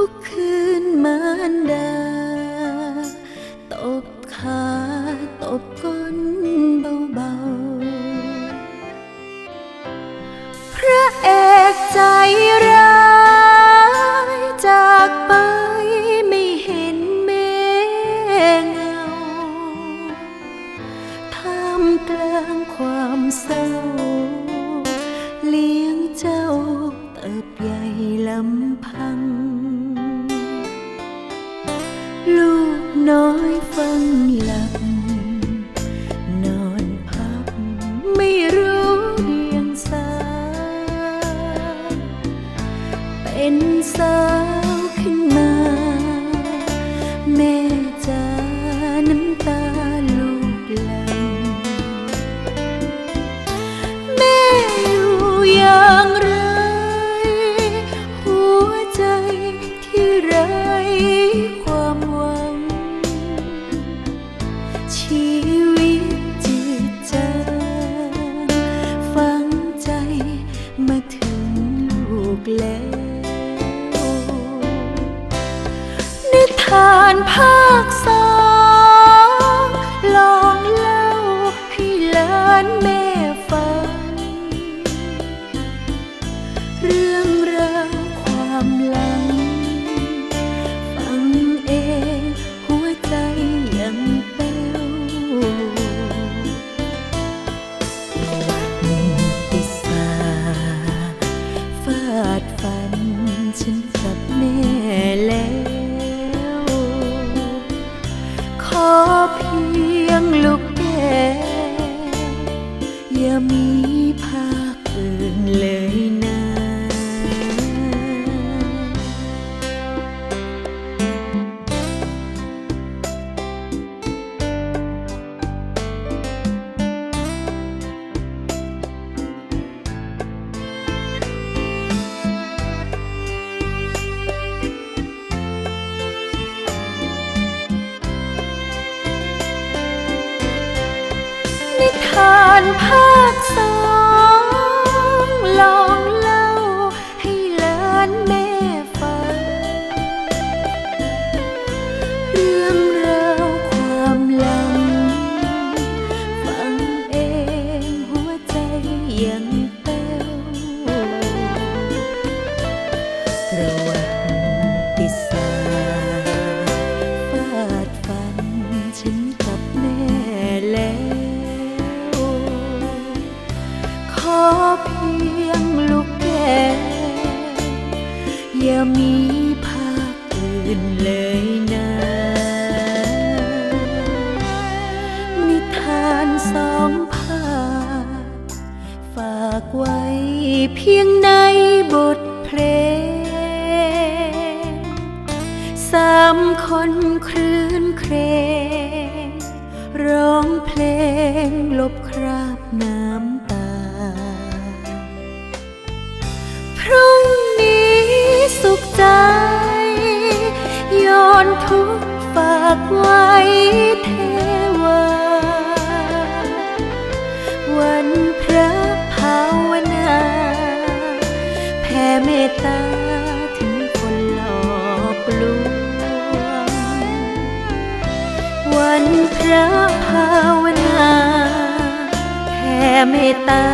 ทุกคืนมารดา ตบขาตบก้นเบาๆ พระเอกใจร้ายจากไปไม่เห็นแม่เงาท่ามกลางความเศร้า เลี้ยงเจ้าเติบใหญ่ลำพัง น้อยฟังหลับ นอนพักไม่รู้เดียงสา เป็นสาวขึ้นมา แม่จะน้ำตาลูกหลังแม่อยู่อย่างไร มาถึงลูกแล้วนิทานพา อย่ามีภาคอื่นเลยนะนิทานภา อย่ามีภาคอื่นเลยนะนิทานสองภาคฝากไว้เพียงในบทเพลงสามคนคลื่นเครงร้องเพลงลบคราบน้ำ ทุกฝากไว้เทวา วันพระภาวนา แผ่เมตตาถึงคนหลอกลวง วันพระภาวนา แผ่เมตตา